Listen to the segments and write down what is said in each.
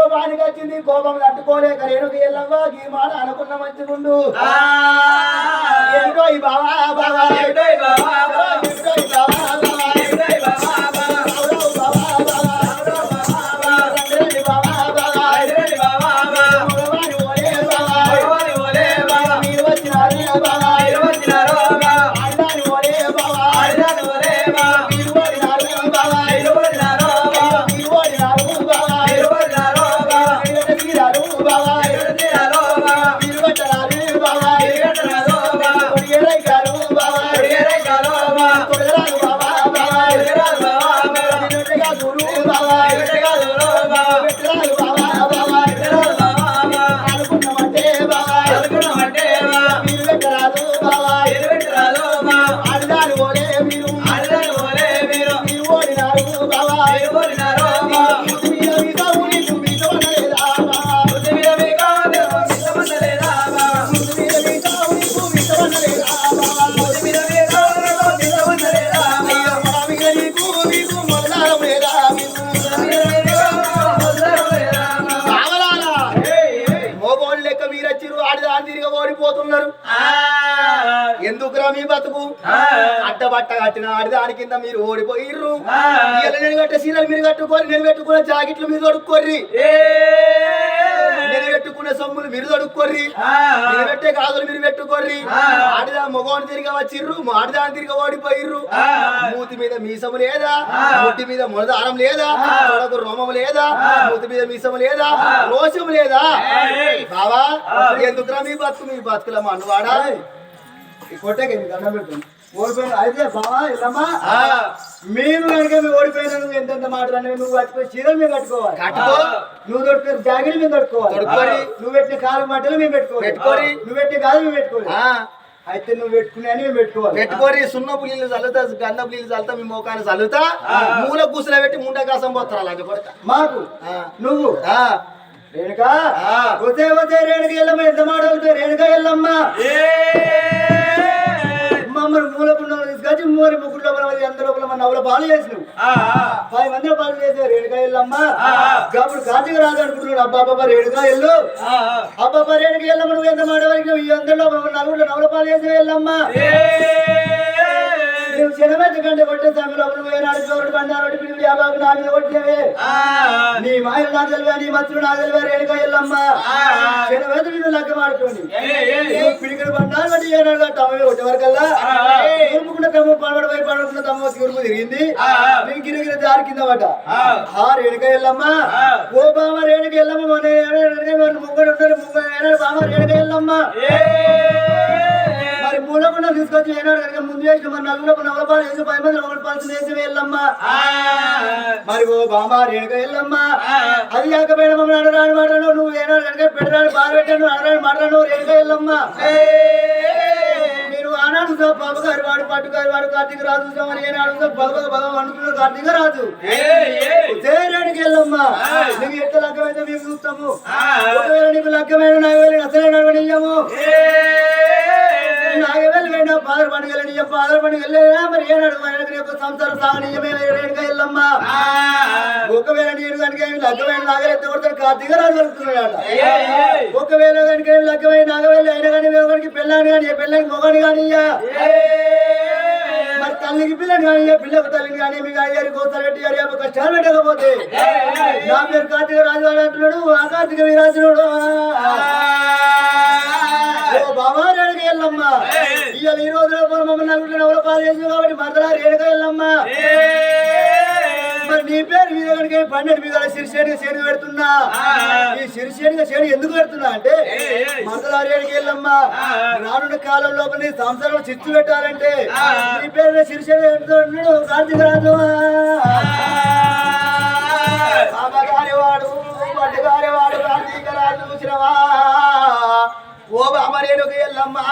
కోపానికి వచ్చింది కోపం తట్టుకోలేక రేణుకి ఎల్లవ్వ ఈ మాట అనుకున్న మంచిగుండు. ఏమిటో ఈ బావా బావా ఏమిటో ఈ బావా బావా? ఏమిటో ఈ బావా? అడ్డబట్ట కట్టిన ఆడిదాని కింద మీరు ఓడిపోయిర్రు. నేను కట్టే సీరలు మీరు కట్టుకోరి నేను పెట్టుకునే జాకెట్లు మీరు తొడుక్కోర్రి. నేను పెట్టుకునే సొమ్ములు మీరు తొడుక్కోర్రి. నేను పెట్టే కాదులు మీరు పెట్టుకోర్రి. ఆడిదా మగవాడిని తిరిగి వచ్చిర్రు ఆడిదాని తిరిగి ఓడిపోయిర్రు. మూతి మీద మీసము లేదా? ముట్టి మీద మొలదారం లేదా? తొడకు రోమము లేదా? మూతి మీద మీసము లేదా? రోషము లేదా? బావా ఎందుకురా మీ బతుకు మీ బతుకుల మన్నువాడా? ఈ కొట్టేకి మీకు దండం పెడుతుంది ఓడిపోయిన అయితే బావా ఇల్లమ్మా. మీరు కనుక మీరు ఓడిపోయిన నువ్వు ఎంతెంత మాటలు నువ్వు కట్టుకో చీరలు మేము కట్టుకోవాలి. కట్టుకో. నువ్వు దొరికిన జాకెట్ మేము కట్టుకోవాలి. తొడుక్కోరి. నువ్వు పెట్టిన కాలు మట్టలు మేము పెట్టుకోవాలి. పెట్టుకోరి. నువ్వు పెట్టిన కాలు మేము పెట్టుకోవాలి. అయితే నువ్వు పెట్టుకునే అని మేము పెట్టుకోవాలి. పెట్టుకోరి సున్న పుల్లీలు చల్లుతా గంధ చల్లుతా మీ మోకాన్ని చల్లుతా మూల కూసులో పెట్టి ముండ కాసం పోతారు అలాగే కొడతా. మాకు. నువ్వు. రేణుక వతే రేణుక ఎల్లమ్మ ఎంత మాట అవుతాయి రేణుక ఎల్లమ్మ. మమ్మల్ని మూలకుండా తీసుకొచ్చి మూరి ముగ్గురు లోపల మరి అందరి లోపల మన నవ్వుల పాలు చేసినావు. పది మంది పాలు చేసే రేణుక ఎల్లమ్మ అప్పుడు కార్తీక రాజు అనుకుంటున్నాడు. అబ్బా అబ్బా రేణుక ఎల్లు అబ్బా రేణుక ఎల్లమ్మ నువ్వు ఎంత మాట వరకు ఈ అందరి లోపల మన నలుగురు నవ్వుల పాలు చేసే ఎల్లమ్మ. కొట్టే సమయంలో నువ్వు అబాబు నా మీద కొట్టినవే నీ తెలివా నీ మత్తులు నా తెలివా రేణుక ఎల్లమ్మ. మీద లెక్క మాడుకోండి పిడికడు బండారు బట్టి ఏనాడు తమ్మ ఉరుముకున్న పడబడి పోయి పడుకున్న తమ్మ ఉరుము తిరిగింది. గిరిగిరి దారి కింద పడ్డ. ఆ. రేణుక ఎల్లమ్మ. ఓ బామ రేణుక ఎల్లమ్మ ముగ్గురు ఉంటారు ముగ్గురు బామ రేణుక ఎల్లమ్మ. మూలకుండా తీసుకొచ్చి ఏనాడు కనుక ముందు చేసిన మరి నలుగురు నవలపాలు వేసి పది మంది పలుసు వేసి వెళ్ళమ్మ. మరి ఓ బామ్మ రేణుక వెళ్ళమ్మ. అది కాకపోయినా మమ్మల్ని అడరాని మాటలు నువ్వు ఏనాడు కనుక పెట్టరాని బాగా పెట్టాను అడరాని మాటలు రేణుక వెళ్ళమ్మ. మీరు ఆనాడు సో బాబు గారు వాడు పట్టు గారు వాడు కార్తీక రాజు మరి ఏనాడు సో భగవ భగవ అనుకున్న కార్తీక రాజు. రేణుకి వెళ్ళమ్మ. ఎట్ట లగ్గమైతే మేము చూస్తాము. ఒకవేళ నీకు లగ్గమైన నాకు వెళ్ళి అసలే నడవనియ్యము పండుగలు నిజం పాదర పండుగ వెళ్ళేదా మరి ఏనాడు మనకి యొక్క సంసారం సాగనీయమే రేణుగా వెళ్ళమ్మా ఒకవేళ నేను కనుక లగ్గమైన నాగలెత్తి కొడతాడు కార్తీక రాజు కలుగుతున్నాడు ఒకవేళ కనుక లగ్గమైన నాగవేలు అయినా కానీ ఒకరికి పెళ్ళాని కానీ పెళ్ళానికి మొగని కానీ మరి తల్లికి పిల్లని కానీ పిల్లకు తల్లిని కానీ మీకు అయ్యారు కోతలు పెట్టి అయ్యా కష్టాలు పెట్టకపోతే. నా పేరు కార్తీక రాజు అని అంటున్నాడు ఆ కార్తీక వీరాజుడు. బాబా ఎల్లమ్మ ఇవాళ ఈ రోజు మమ్మల్ని నలుగురు ఎవరో పాలు చేసింది కాబట్టి మరదలా రేణుక ఎల్లమ్మ మరి నీ పేరు మీద కనుక పన్నెండు మీద సిరిసేడిగా చేడు పెడుతున్నా? ఈ సిరిసేడిగా చేడు ఎందుకు పెడుతున్నా అంటే మరదలా రేణుక ఎల్లమ్మ రానున్న కాలం లోపల నీ సంసారం చిచ్చు పెట్టాలంటే నీ పేరు సిరిసేడి పెడుతున్నాడు కార్తీక రాజు అమ్మా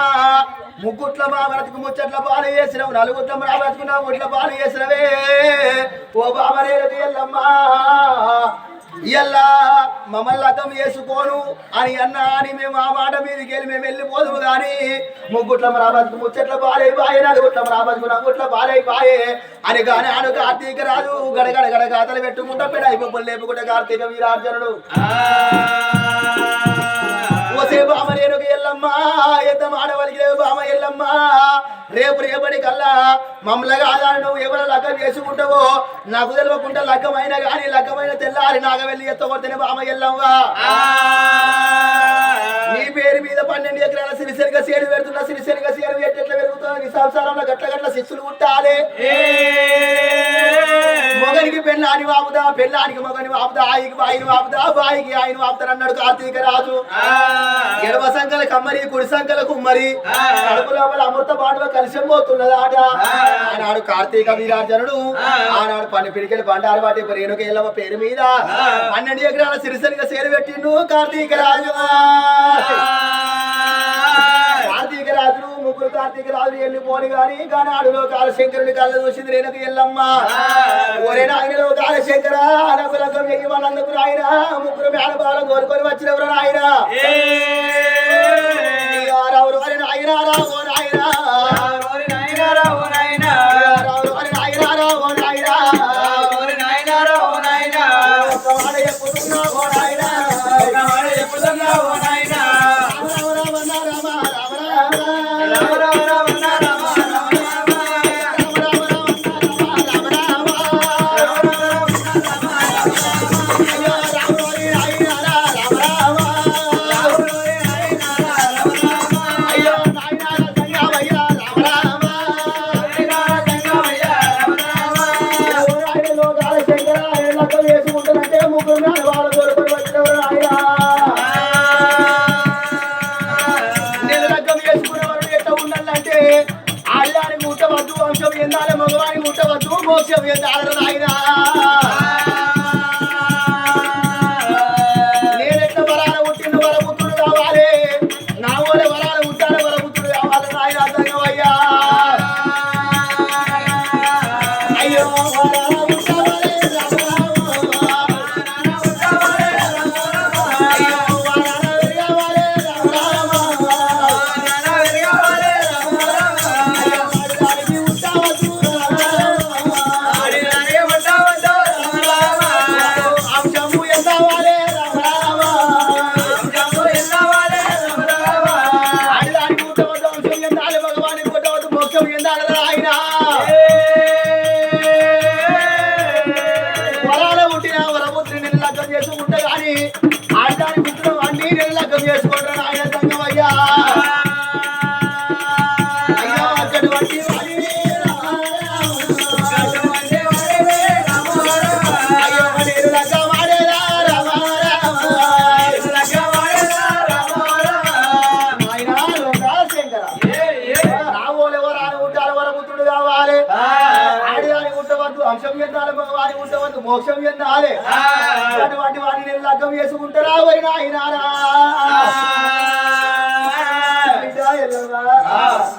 ముగ్గుట్ల మా బ్రతుకు ముచ్చట్ల బాలు చేసినవు నలుగుట్ల మా బ్రతుకు నా గుట్ల బాలు చేసినవే. ఓ బామరేణుకు ఎల్లమ్మా. ఇయ్యల్లా మమ్మల్ని అర్థం చేసుకోను అని అన్నా అని మేము ఆ మాట మీదకి వెళ్ళి మేము వెళ్ళిపోదుము కానీ ముగ్గుట్ల రాబతుకు ముచ్చట్ల బాలే బాయే నలుగుట్ల రాబతుకు నలుగుట్ల బాలే బాయే. అని కానీ ఆడు కార్తీక రాజు గడగడ గడ గాతలు పెట్టుకుంటా పెడ అయిపోయి లేపుకుంటా కార్తీక ఆ ఓసే బామ రేణుక ఎల్లమ్మ ఎంత మాడవలికి లేవు బామ ఎల్లమ్మ. రేపు రేపటి కల్లా మమ్మల్ని కాదా నువ్వు ఎవరు లగ్గం చేసుకుంటావో నాకు తెలియకుండా లగ్గమైన కానీ లగ్గమైన తెల్లారి నాగ వెళ్ళి ఎత్తగొడితేనే బామ ఎల్లమ్మ. నీ పేరు మీద పన్నెండు ఎకరాల సిరిసరిగా సేడు పెడుతున్నా సిరిసరిగా సేడు ఎట్లా పెరుగుతుంది నీ సంసారంలో గట్ల గట్ల శిక్షులు ఉంటాలే పెళ్ళాని వాపుదా పెళ్ళానికి మొగని వాపుదా ఆయికి బాయిని వాపుదా బాయికి ఆయన వాపుతారు అన్నాడు కార్తీక రాజు. ఎడవ సంకల కమ్మరి కుడి సంకల కుమ్మరి కడుపు లోపల అమృత బాటువ కలిసి పోతున్నది ఆట ఆనాడు కార్తీక వీరార్జనుడు ఆనాడు పని పిడికెళ్ళి బండారు వాటి రేణుక ఎల్లమ్మ పేరు మీద పన్నెండు ఎకరాల సిరిసరిగా సేరు పెట్టిండు కార్తీక రాజు. కార్తీక రాజులు వెళ్ళిపోని గాని గానాడులో కాలశంకరుని కళ్ళ చూసింది రేణుక ఎల్లమ్మ. ఒరే నాయనలో కాలశంకర నాకు లగ్గం రాయన ముగ్గురు మేనబాలం కోరుకొని వచ్చిన ఎవరు నాయన నాయన రావో వారి ఉండవద్దు మోక్షం ఎందాలి అటువంటి వాడిని నేను లగ్గం చేసుకుంటారా వరి నాయనారా?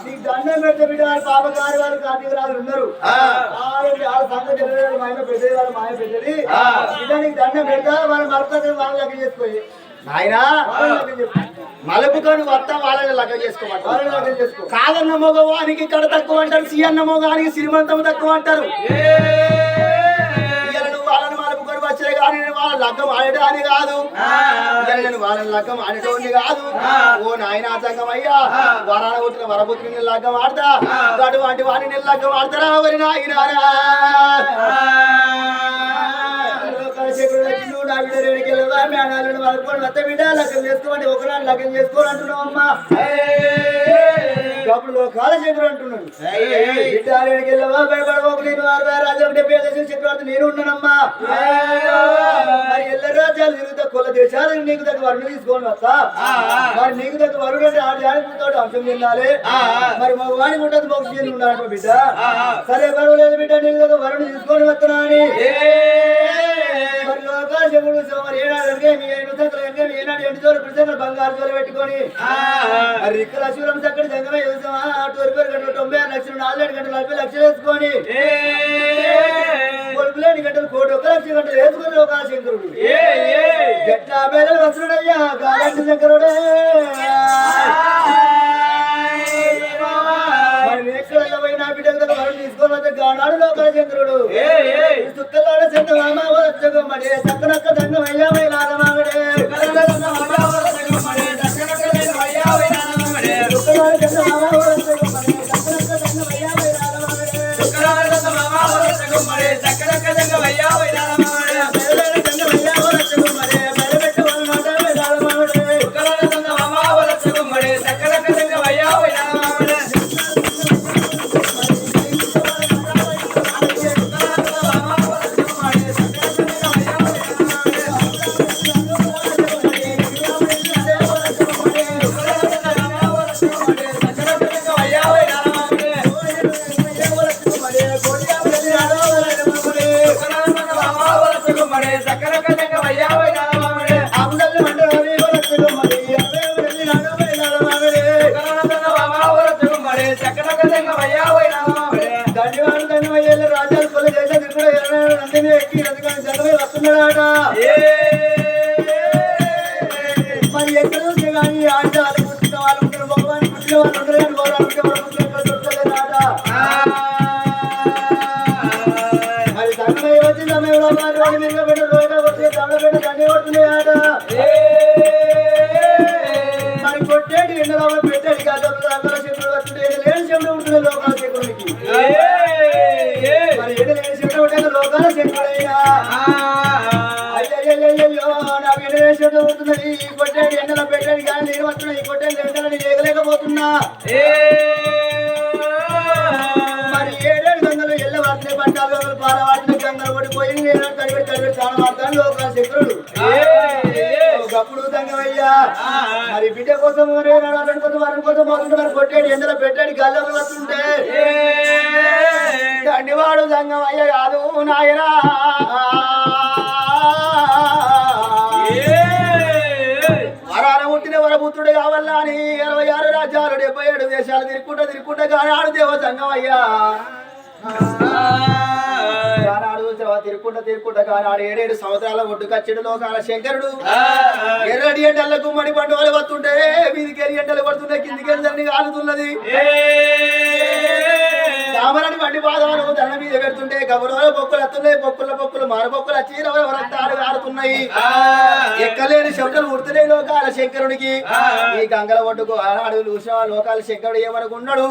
నీకు దండం పెడితే బిడ్డ ఉన్నారు ఆవిడ వాళ్ళ సంగతి తెలియదు, మా ఆయన పెద్దది వాళ్ళ మాయ పెద్దది. బిడ్డ నీకు దండం పెడతా వాళ్ళ మరొక వాళ్ళ లగ్గం చేసుకోయి. నాయనా మలుపు కొని వస్తా వాళ్ళని లగ్గం చేసుకోమంట వాళ్ళని లగ్గం చేసుకో. కాదన్న మగవానికి ఇక్కడ తక్కువ అంటారు సి అన్న మగవానికి శ్రీమంతం తక్కువ అంటారు. మలుపుకొని వచ్చే కానీ నేను వాళ్ళ లగ్గం ఆడటానికి కాదు. నేను వాళ్ళని లగ్గం ఆడటోని కాదు. ఓ నాయన సంగం అయ్యా వరాన పుట్టిన వరపుత్రిని లగ్గం ఆడతా. అటువంటి వాడిని నేను లగ్గం ఆడతారా వరి నాయనారా చక్రుడు వచ్చిండు, నా బిడ్డ రేడికి వెళ్ళవా మేనాలను వాళ్ళకొని మొత్తం బిడ్డ లగ్గం చేసుకోమంటే ఒకనాడు లగ్గం చేసుకోని అంటున్నావు అమ్మా అప్పుడు కాలశేఖర్ అంటున్నాడు. బిడ్డ రేడికి వెళ్ళవా? భయపడబోకు నేను అరవై రాజు ఒకటి పేదశ చక్రవర్తి నేను ఉన్నానమ్మా. మరి ఎల్ల రాజ్యాలు తిరుగుతా కొల్ల దేశాలకు నీకు దగ్గర వరుణ తీసుకొని వస్తా. మరి నీకు దగ్గర వరుడు అంటే ఆడి ఆడిపోతాడు అంశం చెందాలి మరి మా వాడికి ఉంటుంది మోక్షం చెంది ఉండాలి బిడ్డ. సరే పర్వాలేదు బిడ్డ నీకు దగ్గర వరుణ తీసుకొని వస్తున్నా అని. మరి లోకాశముడు ఏనాడు అంటే మీ ఏనాడు ఎండు చోరు ప్రసంగ బంగారు చోరు పెట్టుకొని. మరి రిక్కల శూరం చక్కటి సంగమే పేరు గంటలు తొంభై ఆరు లక్షలు నాలుగు గంటలు నలభై లక్షలు వేసుకొని. కొడుకులేని గంటలు కోటి ఒక లక్ష గంటలు వేసుకొని లోకాశంకరుడు ఎట్లా బేరలు వస్తున్నాడయ్యా గాలంటి శంకరుడే. అందరిని మరి ఏడేడు గంగలు ఎల్ల వాటిని పట్టాలు గంగలు పాల వాటిని గంగలు పడిపోయి నేను కడిపెట్టి కడిపెట్టి చాలా వాడతాను లోకాల శత్రుడు ఒకప్పుడు దంగమయ్యా మరి బిడ్డ కోసం మరి నడవడం కోసం వారం కోసం పోతుంటే మరి కొట్టాడు ఎందులో పెట్టాడు గల్లోకి వస్తుంటే. దండివాడు దంగమయ్య కాదు నాయనా. వరపుత్రుడు కావాలా అని ఇరవై ఆరు రాజ్యాలు డెబ్బై ఏడు దేశాలు తిరుక్కుంటా తిరుక్కుంటా గానాడు దేవ సంగమయ్యా గానాడు తిరుక్కుంటా తిరుక్కుంటా గానాడు. ఏడేడు సంవత్సరాల ఒడ్డుకచ్చెడు లోకాల శంకరుడు ఎర్రడి ఎండలకు మణి పండుగలు వస్తుంటే వీధికి ఎరి ఎండలు పడుతుంటే కిందికి ఎండలని కాలుతున్నది. రామరాని బండి పాదాలు దండ మీద పెడుతుంటే కబురోల బొక్కులు వస్తున్నాయి బొక్కుల బొక్కులు మార బొక్కులు వచ్చి రక్తాలు కారుతున్నాయి. ఎక్కలేని శబ్దాలు ఉడుతున్నాయి లోకాల శంకరుడికి ఈ గంగల ఒడ్డుకు ఆనాడు చూసిన లోకాల శంకరుడు ఏమనుకున్నాడు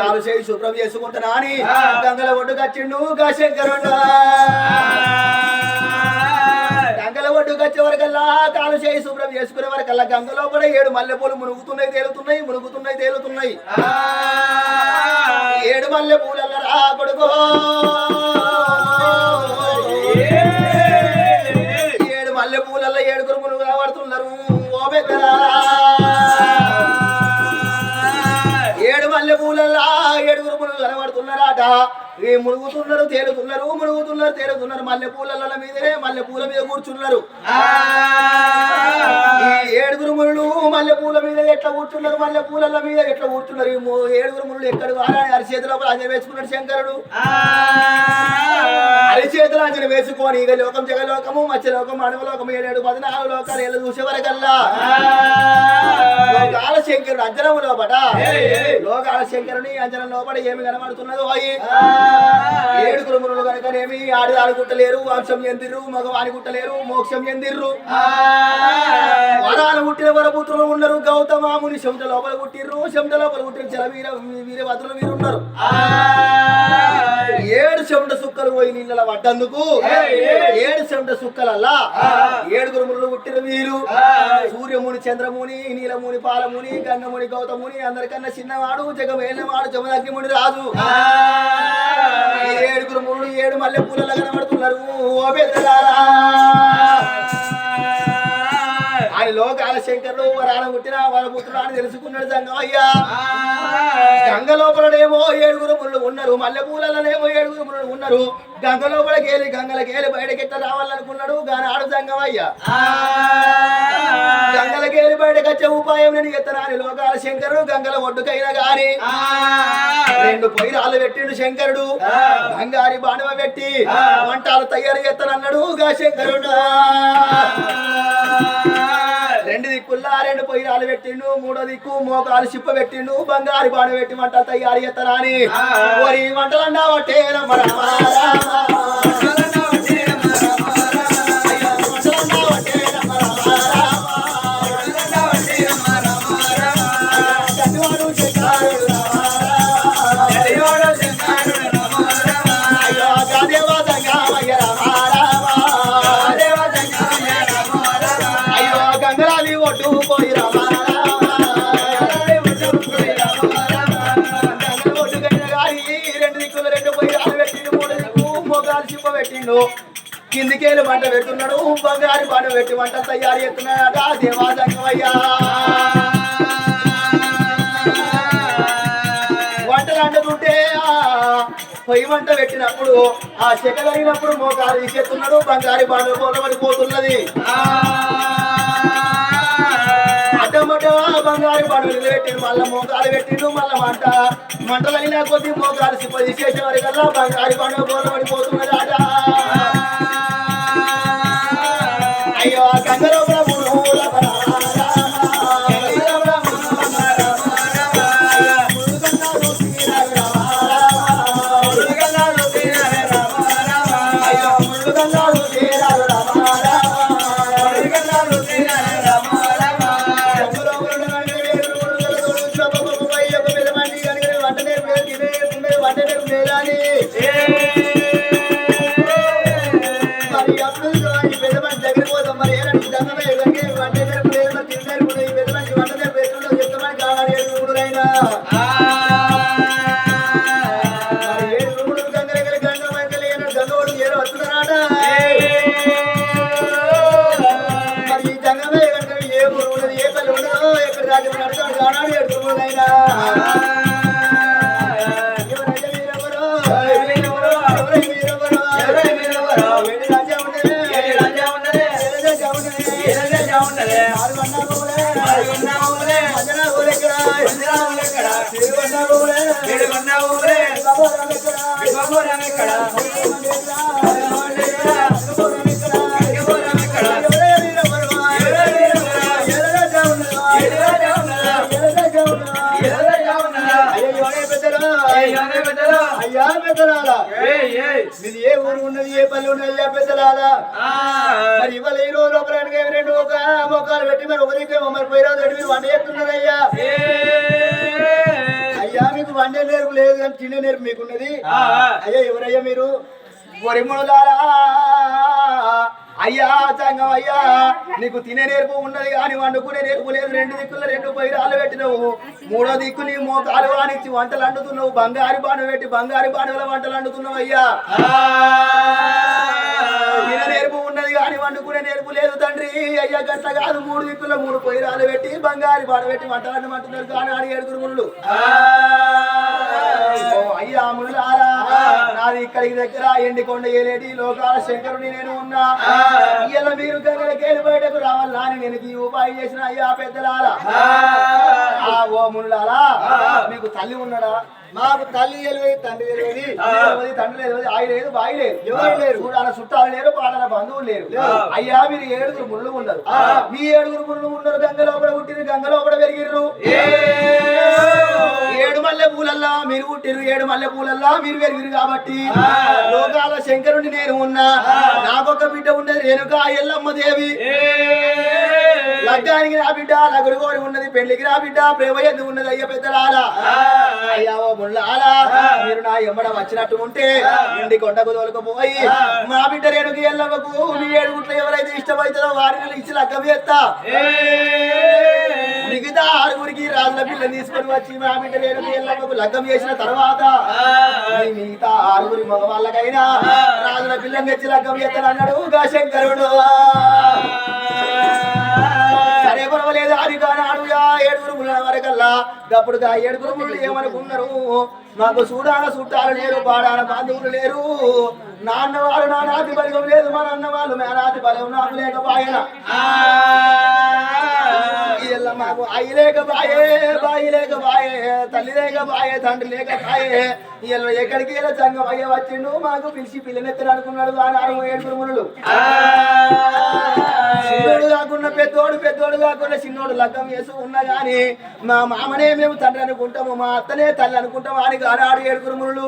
నాలుగు చేయి శుభ్రం చేసుకుంటున్నా అని గంగల ఒడ్డుకు వచ్చిండు గా శంకరుడు. గంగల ఒడ్డుకు వచ్చే వరకల్లా కాలు చేయి శుభ్రం చేసుకునే వరకల్లా గంగ లోపల ఏడు మల్లెపూలు మునుగుతున్నాయి తేలుతున్నాయి మునుగుతున్నాయి తేలుతున్నాయి. ఏడు మల్లె పూలల్లరా కొడుకో. টাকা ఈ మునుగుతున్నారు తేలుతున్నారు మునుగుతున్నారు తేలుతున్నారు. మల్లె పూలల్ల మీదనే మల్లె పూల మీద కూర్చున్నారు. ఏడుగురు మునులు మల్లె పూల మీద ఎట్లా కూర్చున్నారు? మల్లె పూలల్ల మీద ఎట్లా కూర్చున్నారు? ఈ ఏడుగురు మునులు ఎక్కడ వారాని అరిచేతి లోపల అంజన వేసుకున్నాడు శంకరుడు. అరిచేతులు అంజన వేసుకొని ఇక లోకం జగలోకము మత్స్యలోకం అణువలోకం ఏడేడు పద్నాలుగు లోకాలు ఏళ్ళు చూసే వరకల్లా. లోకాల శంకరుడు అంజనం లోపట. లోకాల శంకరుని అంజనం లోపల ఏమి కనబడుతున్నదో అయి. ఏడుగురు మునులు కనుకనేమి ఆడి ఆడుకుంటలేరు వంశం ఎందిర్రు మగవాని కుట్టలేరు మోక్షం ఎందిర్రు. వరాలు పుట్టిన వరపుత్రులు ఉన్నారు గౌతమాముని శంట లోపల పుట్టిర్రు శంట లోపల పుట్టిన జల వీర వీర భద్రులు వీరు ఉన్నారు ఏడు చెమట సుక్కలు పోయి నీళ్ళ పడ్డందుకు. ఏడు చెమట సుక్కలల్లా. ఏడుగురు మునులు పుట్టిన వీరు సూర్యముని చంద్రముని నీలముని పాలముని గంగముని గౌతముని అందరికన్నా చిన్నవాడు జగమేలినవాడు జమదగ్నిముని రాజు. ఏడుగురు మునులు ఏడు మల్లె పూలలో కనబడుతున్నారు ఓ పెద్దలారా ఆయన లోకాల శంకరుడు వరాన పుట్టిన వరపుత్రుడు అని తెలుసుకున్నాడు సంగమయ్యా గంగ లోపలనేమో ఏడుగురు ముళ్ళు ఉన్నారు మల్లె పూలలోనేమో ఏడుగురు ముళ్ళు ఉన్నారు. గంగ లోపల కేలి గంగల కేలి బయటకి ఎట్లా రావాలనుకున్నాడు గాని ఆడు సంగమయ్య గంగల కేలి బయటకు వచ్చే ఉపాయం నేను ఎత్తనాని లోకాల శంకరుడు గంగల ఒడ్డుకైనా గాని రెండు పొయ్యిరాలు పెట్టిండు శంకరుడు. బంగారి బాణవ పెట్టి వంటలు తయారు చేస్తానన్నాడు గా శంకరుడు. రెండు దిక్కుల్లా రెండు పొయ్యిరాలు పెట్టిండు మూడో దిక్కు మోకాలు చిప్ప పెట్టిండు బంగారు బాణ పెట్టి వంటలు తయారు చేస్తారా అని. వంటలు అన్నావట్టే పెట్టిండు కిందికేలు మంట పెడుతున్నాడు. బంగారు పంట పెట్టి వంట తయారు చేస్తున్నాడు. దేవా సంగమయ్యా వంటలు అంటుతుంటే పొయ్యి వంట పెట్టినప్పుడు ఆ చెక్క కలిగినప్పుడు మోకాలు తీసేస్తున్నాడు బంగారు బాండ పోలబడిపోతున్నది. బంగారు పండుగలు పెట్టిండు మళ్ళీ మోకాలు పెట్టిండు. మళ్ళీ మంట మంటలైనా అయినా కొద్ది మోకాలు సిప్ప తీసేసే వరకల్లా బంగారు పండుగ పోలబడిపోతున్నది. ఆట అయ్యా పెద్దలాలా మీది ఏ ఊరు ఉన్నది ఏ పల్లె ఉన్నది అయ్యా పెద్దలాలా మరి ఇవాళ ఈ రోజు ఒకరికి రెండు ఒక మొక్కలు పెట్టి మరి ఒకరికి మరి పోయి రోజు మీరు వంట చేస్తున్నారు వండే నేర్పు లేదు కానీ తినే నేర్పు మీకున్నది. అయ్యా ఎవరయ్యా మీరు? వరిములారా అయ్యా సంగం అయ్యా నీకు తినే నేర్పు ఉన్నది కానీ వండుకునే నేర్పు లేదు. రెండు దిక్కుల రెండు పైరాలు పెట్టినవు. మూడో దిక్కు నీ మోకాలు వానిచ్చి వంటలు అంటుతున్నావు బంగారు బాణు పెట్టి బంగారు బాణుల వంటలు అంటున్నావు అయ్యా. తినే నేర్పు ఉన్నది కానీ వండుకునే నేర్పు లేదు అయ్యా గట్ల కాదు మూడు దిక్కుల మూడు పొయ్యిరాలు పెట్టి బంగారు బాణ పెట్టి వంటలు అంటమంటున్నారు కానీ ఆడి ఏడుగురు ముళ్ళు అయ్యా మునులారా నాది ఇక్కడికి దగ్గర ఎండికొండ ఏలేటి లోకాల శంకరుని నేను ఉన్నా. ఇయ్యాల మీరు గంగలకేలి బయటకు రావాలా అని నేను ఈ ఉపాయం చేసిన అయ్యా పెద్దలారా. ఓ మునులారా మీకు తల్లి ఉన్నాడా మాకు తల్లి తెలియదు తండ్రి తెలియదు తండ్రి తెలియదు ఆయి లేదు బాయి లేదు. ఎవరు లేరు? చూడాల చుట్టాలు లేరు పాడాల బంధువులు లేరు. అయ్యా మీరు ఏడుగురు ముళ్ళు ఉన్నారు మీ ఏడుగురు ముళ్ళు ఉన్నారు గంగ లోపల పుట్టిన గంగ లోపల పెరిగిర్రు. ఏడు మల్లె పూలల్లా మీరు పుట్టిరు ఏడు మల్లె పూలల్లా మీరు పెరిగిరు కాబట్టి లోకాల శంకరుని నేను ఉన్నా. నాకొక బిడ్డ ఉన్నది రేణుక ఎల్లమ్మ దేవి. లగ్గానికి నా బిడ్డ లగుడు కోరి ఉన్నది పెళ్ళికి నా బిడ్డ ప్రేమ ఎందుకు ఉన్నది అయ్య పెద్దలారా? అయ్యా ఓ ముళ్ళారా మీరు నా ఎమ్మడ వచ్చినట్టు ఉంటే ఇంటి కొండకు తోలుకుపోయి మా బిడ్డ రేణుకి ఎల్లమ్మకు మీ ఏడుగుట్లు ఎవరైతే ఇష్టమవుతుందో వారిని ఇచ్చి లగ్గం చేస్తా. మిగతా ఆరుగురికి రాజుల పిల్లని తీసుకొని వచ్చి మా బిడ్డ రేణుకి ఎల్లమ్మకు లగ్గం చేసిన తర్వాత మిగతా ఆరుగురి మగవాళ్ళకైనా రాజుల పిల్లని తెచ్చి లగ్గం చేస్తాను అన్నాడు గా శంకరుడు సరే అది కానాడు ఏడుగురు ముళ్ళ వరకల్లా. అప్పుడు ఆ ఏడుగురు ముళ్ళు ఏమనుకున్నారు? మాకు చూడాల చుట్టాలు లేరు పాడాల బాంధవులు లేరు. నాన్న వాళ్ళు నా నాటి బలిగం లేదు మా నాన్న వాళ్ళు మా నాటి బలం నాకు లేకపోయిన మాకు అయ్యి లేకపాయే బాయి లేకపాయే తల్లి లేకపాయే తండ్రి లేకపాయే. ఇలా ఎక్కడికి ఇలా సంగం అయ్యే వచ్చిండు? మాకు పిలిచి పిల్లనెత్తరు అనుకున్నాడు ఆ నాలుగు ఏడుగురు ముళ్ళు శివుడు కాకుండా చిన్నోడు పెద్దోడు కాకుండా చిన్నోడు లగ్గం వేసి ఉన్నా గాని మా మామనే మేము తండ్రి అనుకుంటాము మా అత్తనే తల్లి అనుకుంటాము అని ఆనాడు ఏడుగురు మునులు.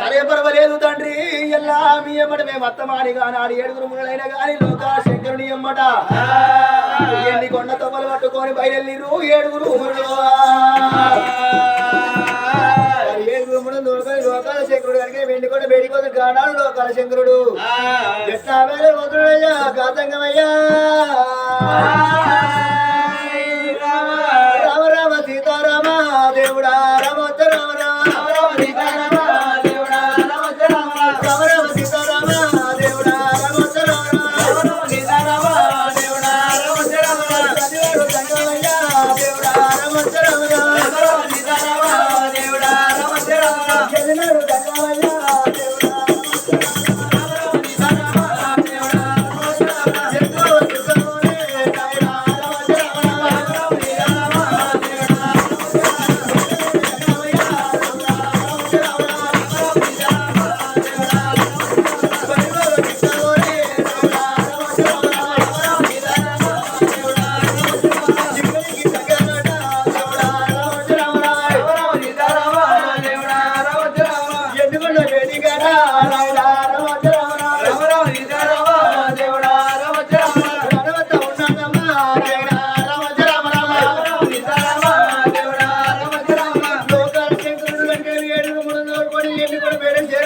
సరే పర్వాలేదు తండ్రి. ఎల్లా మీ అమ్మట మేము అత్తమాని ఆడి ఏడుగురు మునులైనా గాని లోకా శంకరుని అమ్మట ఎన్ని కొండ తొమ్మలు పట్టుకొని బయలుదేరు ఏడుగురు మునులు. ఏడుగురు లోకాల శంకరుడు కనుక వెండి కొండ వేడి లోకాల శంకరుడు ఎట్లా కాతంగమయ్యా. రామ రామ సీతారామ దేవుడా.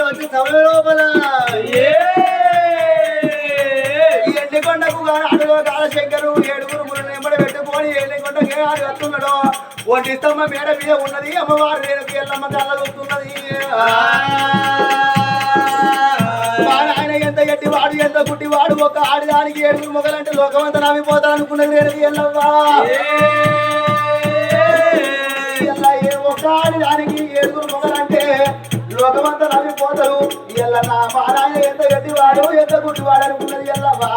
చేరవచ్చు సభల లోపల. ఈ ఎండికొండకు అడుగు కాల శంకరు ఏడుగురు ముళ్ళు ఎంబడి పెట్టుకొని ఎండికొండకి ఆడు వస్తున్నాడు. స్తంభ మేడ మీద ఉన్నది అమ్మవారు రేణుకి ఎల్లమ్మ కళ్ళ చూస్తున్నది ఎంత గట్టి వాడు ఎంత గుట్టి వాడు ఒక ఆడిదానికి ఏడుగురు మొగలంటే లోకమంతా నవ్విపోతారు అనుకున్నది రేణుకి ఎల్లవ్వా. ఒక్క ఆడిదానికి ఏడుగురు మొగలంటే లోకమంతా నవ్విపోతారు ఇలా నా మా ఎంత గట్టి ఎంత గుడ్డివాడు అనుకున్నది ఎల్లవా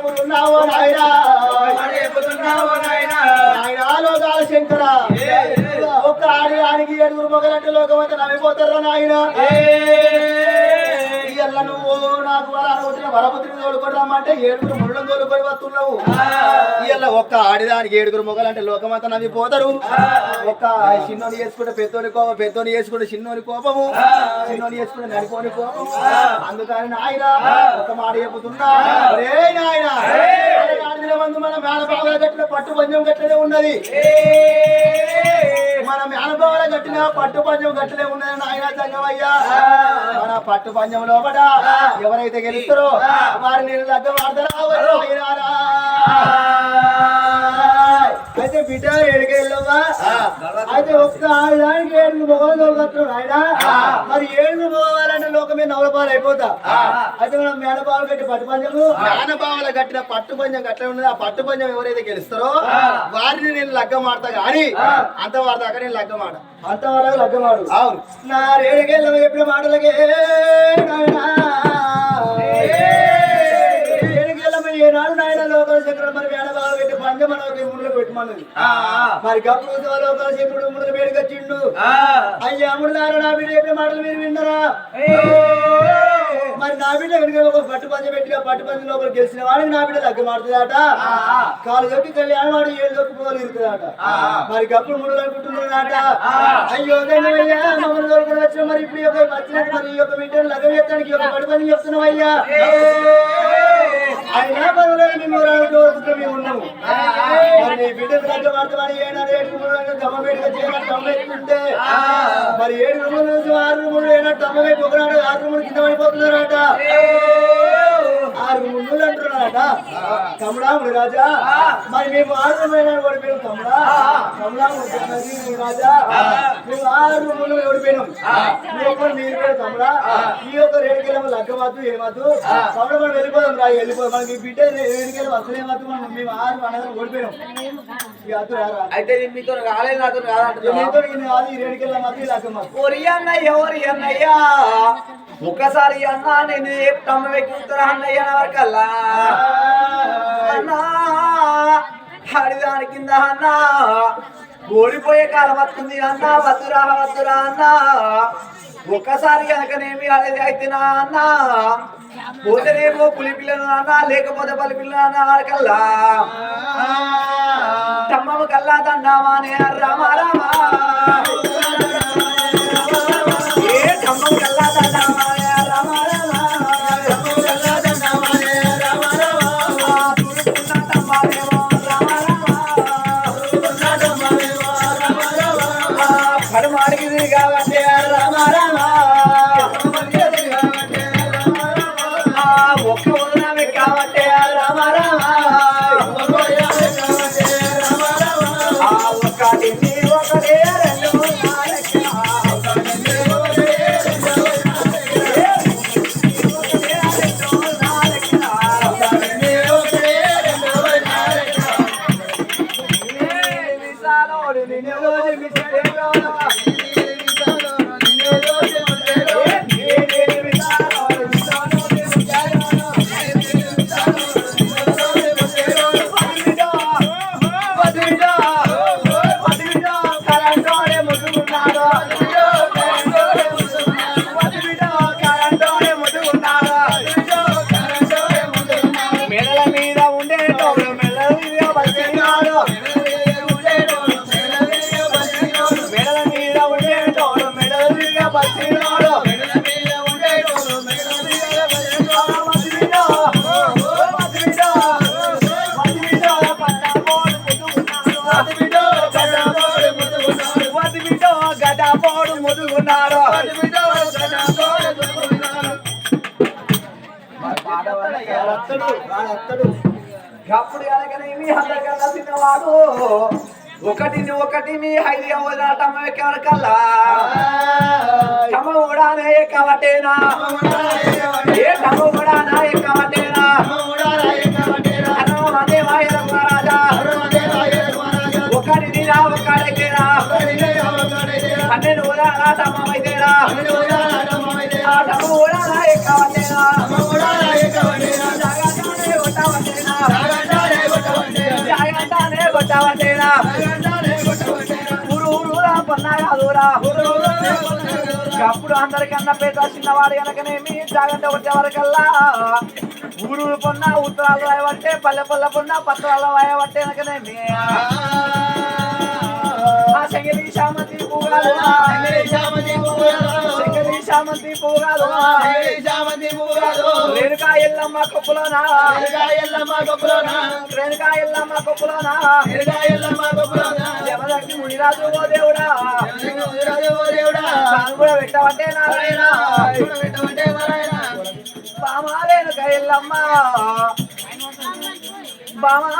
ఎప్పుడున్నావో నాయనా? లోకాల శంకర. ఒక్క ఆడి ఆడికి ఏడుగురు మొగలంటే లోకమంతా నవ్విపోతారా నాయన? ఇయ్యాల నువ్వు నాకు వచ్చిన వరపుత్రిని రమ్మంటే ఏడుగురు ముళ్ళని తోడుకొని వస్తున్నావు. ఇయ్యాల ఒక్క ఆడిదానికి ఏడుగురు మొగలంటే లోకమంతా నవ్విపోతారు. ఒక్క చిన్నోని చేసుకుంటే పెద్దోని కోపం పెద్దోని చేసుకుంటే చిన్నోని కోపము చిన్నోని చేసుకుంటే నడిపోని కోపము. అందుకని నాయన ఒక మాట చెబుతున్నా. రే నాయన మందు మన మేనబావుల గట్టిన పట్టు పంజం గట్లనే ఉన్నది. మన మేనబావుల గట్టిన పట్టు పంజం గట్లనే ఉన్నది నాయన సంగమయ్యా మన పట్టు పంజం లోపల ఎవరైతే గెలుస్తారో వారిని నేను దగ్గర వాడతారా అయితే బిడ్డ ఎడికెళ్ళవా అయితే ఒక్క ఆడదానికి ఏడు మొగలు దొరకచ్చు ఆయన మరి ఏడు పోవాలంటే లోకమే నవలపాలు అయిపోతా అయితే మనం మేనబావులు కట్టి పట్టు పంచము మేనబావుల కట్టిన పట్టు పంచం కట్ట ఉన్నది ఆ పట్టు పంచం ఎవరైతే గెలుస్తారో వారిని నేను లగ్గం ఆడతా కానీ అంత వారి దాకా నేను లగ్గం ఆడ. అంత వరకు లగ్గం ఆడు. అవును. నా రేడికెళ్ళవ చెప్పిన మాటలకే ఏనాడు నాయన లోకల చక్రం మరి మేనబావులు కట్టి పంచం మన ముళ్ళు పెట్టమన్నది. మరి గప్పుడు లోకల చక్రుడు ముళ్ళు వేడుకొచ్చిండు. అయ్యా అమ్ముడులారా నా బిడ్డ చెప్పిన మాటలు మీరు విన్నారా? మరి నా బిడ్డ వెనుక ఒక పట్టు పంచ పెట్టి ఆ పట్టు పంచ లోపల గెలిచిన వాడికి నా బిడ్డ లగ్గ మాడుతుందట కాలు దొక్కి కళ్యాణం వాడు ఏడు దొక్కి పోలు మరి గప్పుడు ముళ్ళు అనుకుంటున్నాడట. అయ్యో దండమయ్యా మమ్మల్ని దొరకని వచ్చిన మరి ఇప్పుడు యొక్క వచ్చినట్టు మరి ఈ యొక్క బిడ్డను లగ్గం ఎత్తానికి యొక్క పట్టు పంచ చెప్తున్నావయ్యా అయినా మేము మేము ఉన్నాము మరి ఏడు పెట్టుకుంటే మరి ఏడు రూముల నుంచి ఆరు రూములు ఏనాడు దమ్మ పెట్టి ఒకనాడు ఆరు రూములు కింద పడిపోతున్నారట. ఆరు ముందు అంటున్నాడట కమలాముడు రాజా మరి మేము ఆరు ఓడిపోయాం కమలా కమలాముడు రాజా మేము ఆరు ముందు ఓడిపోయినాం మీ ఒక్కరు మీరు కూడా కమలా ఈ యొక్క రేడుకెళ్ళమ లగ్గమాతు ఏమాతు. కమల మనం వెళ్ళిపోదాం రా వెళ్ళిపోదాం. మనకి బిడ్డ రేడుకెళ్ళి అసలే మాత్రం మనం మేము ఆరు అనగా ఓడిపోయినాం. అయితే మీతో కాలేదు నాతో కాదంటున్నా మీతో కాదు ఈ రేడుకెళ్ళ మాత్రం ఈ లగ్గమాతు ఓరి అన్నయ్య ఓరి అన్నయ్య. ఒకసారి అన్నా నేను తమ్మ వెక్కుతున్నా అన్నా హరిదాని కింద అన్నా ఓడిపోయే కాలం వస్తుంది అన్న వద్దురా వద్దురా అన్న. ఒక్కసారి కనుకనేమి అనేది అయితేనా అన్న పోతేనేమో పులి పిల్లను అన్న లేకపోతే పలి పిల్లను అన్న వరకల్లా తమ్మము కల్లా దండామానే రామ రామ. అప్పుడు కనుకనేమి అందరికన్నా తిన్నవాడు ఒకటిని ఒకటిని హైలి అవ్వదాటమ్మ కల్లా తమ కూడానే ఎక్కవటేనా ఏ తమ కూడానా ఎక్కవటేనా అదే రాజా పన్నెండు ఉదారా తమ్మమైతేరా ఆ తమ కూడానా ఎక్కవటేనా జాగ్రత్తనే కొట్టవటేనా జాగ్రత్తనే ఊరు ఊరురా పన్నాగాదురా అప్పుడు అందరికన్నా పేద చిన్నవాడు కనుకనేమి జాగ్రత్త వచ్చే వరకల్లా ఊరు పొన్న ఉత్తరాలు వాయబట్టే పల్లె పల్లె పొన్న పత్రాలు వాయబట్టే కనుకనేమి ఆ శంగలి శామంతి పూగాలు శంగలి శామంతి పూగాలు రేణుకా ఎల్లమ్మ కొప్పులోనా? రేణుకా ఎల్లమ్మ కొప్పులోనా? జమదగ్ని మునిరాజు ఓ దేవుడా? తాను కూడా పెట్టవంటే నారాయణ. బామా రేణుక ఎల్లమ్మ. బామా.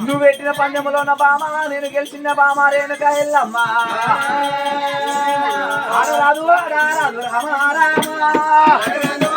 నువ్వు పెట్టిన పందెములోన బామా నేను గెలిచిన బామా రేణుక ఎల్లమ్మ. ఆడారాదు రామ రామ.